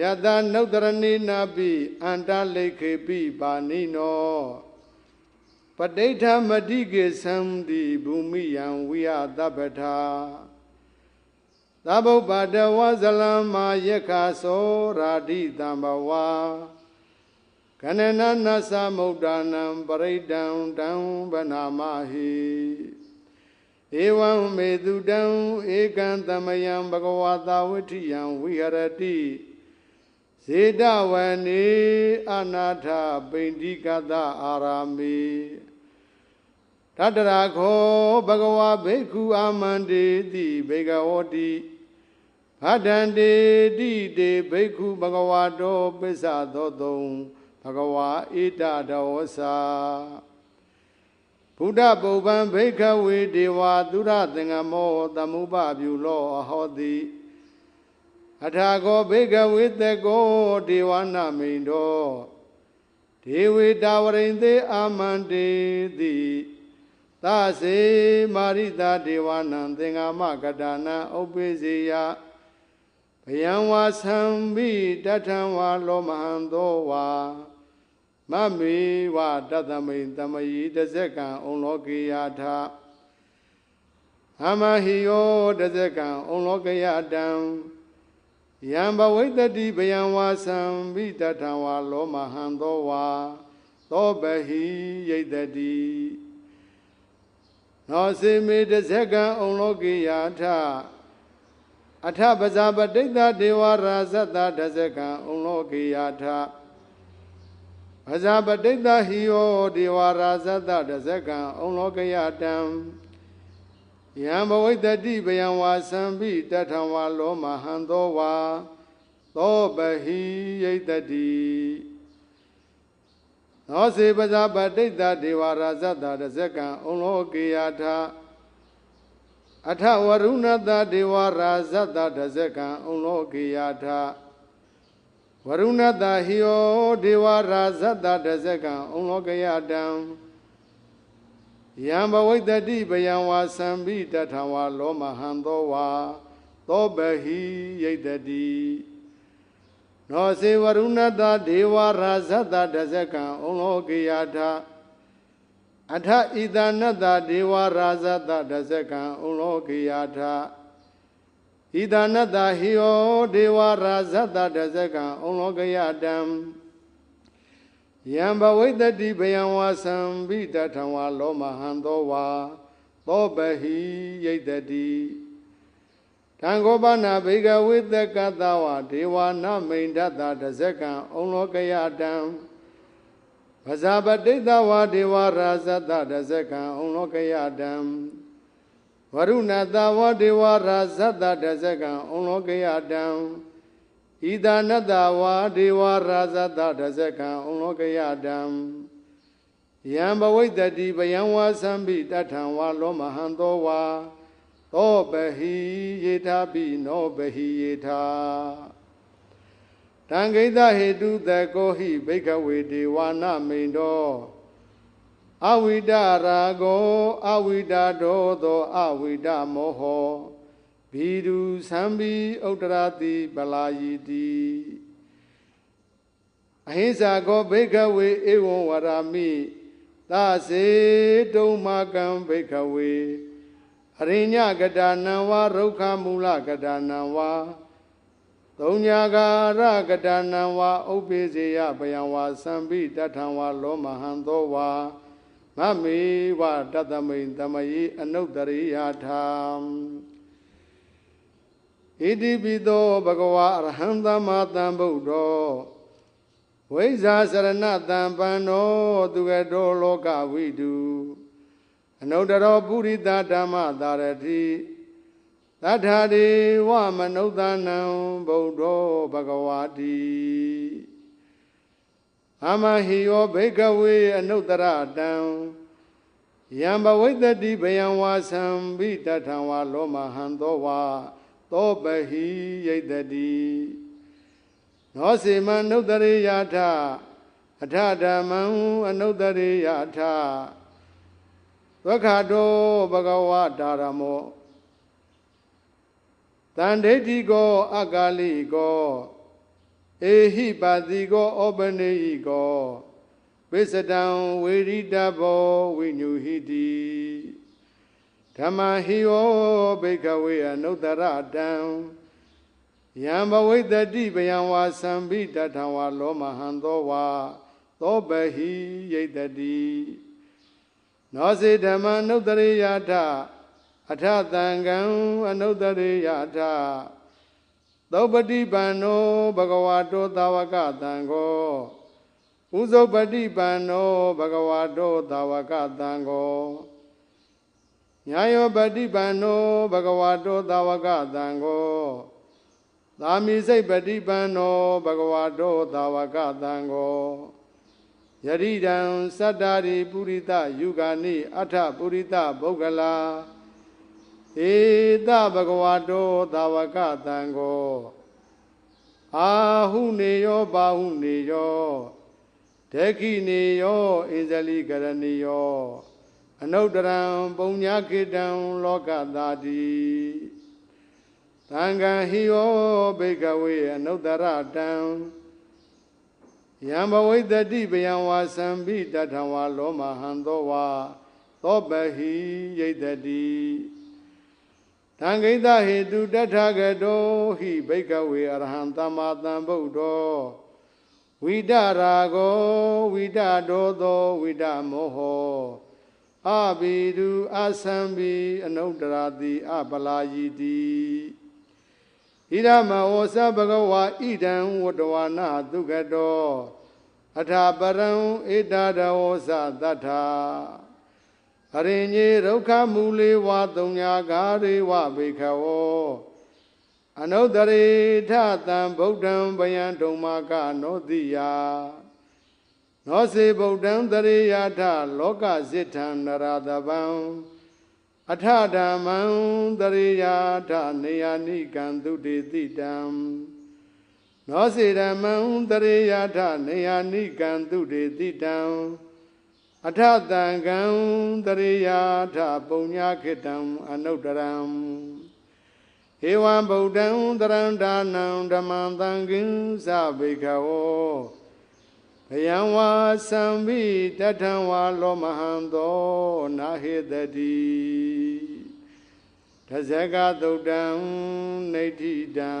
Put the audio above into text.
ယတနုတ္တရဏိနာပိအန္တလိခေပိပါဏိနောပဋိဋ္ဌမတိကေသံတိဘူမိယံဝိယသဗ္ဗထာသဗ္ဗုပ္ပါတဝဇလမ္မာယက္ခသောရာတိတံဘဝကနနနသမုဒ္ဒနံပရိဒံတံဗနာမဟိဧဝံမေတုတံဧကံသမယံဘဂဝတာဝဋ္ဌိယံဝိဟရတိ ဇေတဝနေအနာထပိန္တိကတအာရာမိတတရာခောဘဂဝဘိက္ခုအာမန္တေတိဘေကဝတိဗဒ္ဒန္တေတိတေဘိက္ခုဘဂဝတောပစ္ဆသောတုံဘဂဝါဣတတဝဆာဘုဒ္ဓပုပ္ပံဘိခဝေဒေဝသုရသင်္ကမောသမုပပြုလောအဟောတိ အထာကောဘိကဝေတကောဒေဝနာမိန်တောဒေဝေတာဝရိန်သေးအာမန္တေတိသစေမာရိတာဒေဝနံသင်္ဃမကတာနံဥပ္ပေစေယဘယံဝါသံဘိတထံဝါလောမဟံသောဝါမမေဝတတမိန်တမယီတဇက်ကံဩလောကေယထာအမဟိယောတဇက်ကံဩလောကေယတံ ယံဘဝိတ္တိဘယံဝါသံဘိတထံဝါလောမဟံသောဝါသောဘဟိယိတတိနောစေမေတဇက်ကံဩလောကေယထာအထပဇာပတိတ္တဒေဝရာဇတတဇကံဩလောကေယထာပဇာပတိတ္တဟိယောဒေဝရာဇတတဇကံဩလောကေယတံ ယံဘဝိတ္တိဘယံဝါသံပိတထံဝါလောမဟံသောဝါသောပဟိယိတတိသောစေပဇာပတိတ္တဒေဝရာဇတတဇကံဩလောကေယထာအထဝရုဏတဒေဝရာဇတတဇကံဩလောကေယထာဝရုဏတဟိယောဒေဝရာဇတတဇကံဩလောကေယတံ ယံဘဝိတ္တိဘယံဝါသံပိတထဝါလောမဟံသောဝါသောဘဟိယိတတိနောစေဝရုဏတဒေဝရာဇတတဇကံဩလောကေယထာအထဣဒနတဒေဝရာဇတတဇကံဩလောကေယထာဣဒနတဟိယောဒေဝရာဇတတဇကံဩလောကေယတံ ယံဘဝိတတိဘယံဝါသံဘိတထံဝါလောမဟံသောဝါသောပဟိယိတတိတံခောပနာဘေကဝိတကတဝဒေဝနာမိန်ဒတတဇကံဩလောကယတံပဇာပတိတဝဒေဝရာဇတတဇကံဩလောကယတံဝရုဏတဝဒေဝရာဇတတဇကံဩလောကယတံ ဣဒနတဝါဒေဝရာဇတတဇကံဩလောကယတံယံဘဝိတတိဘယံဝါသံပိတထံဝါလောမဟံသောဝါသောပဟိယေထာပိနောပဟိယေထာတံဂိတဟေတုတကောဟိဘိကဝေဒေဝနာမိန်တော်အဝိဒရာဂောအဝိဒဒောသောအဝိဒမောဟော ဘီဒုသံဘီဥတ္တရာတိပလာယီတိအဟိစ္ဆာကောဘိကဝေဧဝံဝရာမိသစေတုံမကံဘိကဝေအရိညကတာနံဝါရုခမူလကတာနံဝါသုံးညာကာရကတာနံဝါဥပ္ပေစေယပယံဝါသံပိတထံဝါလောမဟံသောဝါမမေဝတတမိန်တမယိအနုတ္တရိယာထာ ဣတိပိသောဘဂဝါအရဟံသမ္မာသမ္ဗုဒ္ဓောဝိဇာစရဏတံပန္နောသူကတောလောကဝိတုအနုတ္တရောပုရိသဓမ္မသာရတိသတ္ထာဒေဝမနုဿာနံဗုဒ္ဓောဘဂဝါတိအမဟိယောဘေကဝေအနုတ္တရတံယံဘဝိတတိဘယံဝါသံဘိတထံဝါလောမဟံသောဝါ သောပဟိယိတတိနောစေမနုတ္တရိယထအထဓမ္မံအနုတ္တရိယထသက္ခတောဘဂဝတာရမောတန်ဒိဋ္ဌိကောအကာလိကောအေဟိပါတိကောဩပနေဟိကောပိစတံဝေရိတဘောဝိညုဟိတိ ဓမ္မဟိယောဘိကဝေအနုတ္တရတံယံဘဝိတ္တိပယံဝါသံဘိတထံဝါလောမဟံသောဝါသောပဟိယိတတိနောစေဓမ္မနုတ္တရိယထအထသံဃံအနုတ္တရိယထသောပတိပန္နောဘဂဝါတောသာဝကတံကိုဥဇုပတိပန္နောဘဂဝါတောသာဝကတံကို ညာယောပတိပန္နောဘဂဝါတောသာဝကတံကိုသာမိစိတ်ပတိပန္နောဘဂဝါတောသာဝကတံကိုယရိဒံသတ္တာရိပုရိသယုဂာနိအထပုရိသပုဂ္ဂလာဧတဘဂဝါတောသာဝကတံကိုအာဟုနေယောဘာဟုနေယောဒက္ခိနေယောအင်ဇလိကရဏီယော အနုတ္တရံပုံညာခေတံလောကသာတိသံဃံဟိယောဘေကဝေအနုတ္တရတံယံဘဝိတ္တိပယံဝါသံဘိတထံဝါလောမဟံသောဝါသောပဟိယိတတိသံဃိတဟေတုတထာဂတောဟိဘိကဝေအရဟံသမ္မာသမ္ဗုဒ္ဓောဝိဒရာဂောဝိဒဒောသောဝိဒမောဟော အဘိဒုအသံဘိအနုတ္တရာတိအပလာယီတိဣရမဝောသဘဂဝါဣဒံဝတ္တဝနာသုခတောအထာပရံဧတာဒဝောသတ္ထာအရင်ကြီးဒုက္ခမူလေးဝါတုံညာဂါရေဝဘေခဝောအနုတ္တရေထတံဗုဒ္ဓံဗယံဒုံမာကနောတိယ နောစေဗုဒ္ဓံတရေယထလောကစိထံနရတဗံအထဓမ္မံတရေယထနေယနိကံသုတေတိတံနောစေဓမ္မံတရေယထနေယနိကံသုတေတိတံအထတံကံတရိယာထပုံညာခိတံအနုတ္တရံဧဝံဗုဒ္ဓံတရံဒါနံဓမ္မံသံဃိသဗေခဝော ဘယံဝါသံဘိတထံဝါလောမဟံသောနာဟေတတိတဇကသုတ်တံနေဋ္ဌိတံ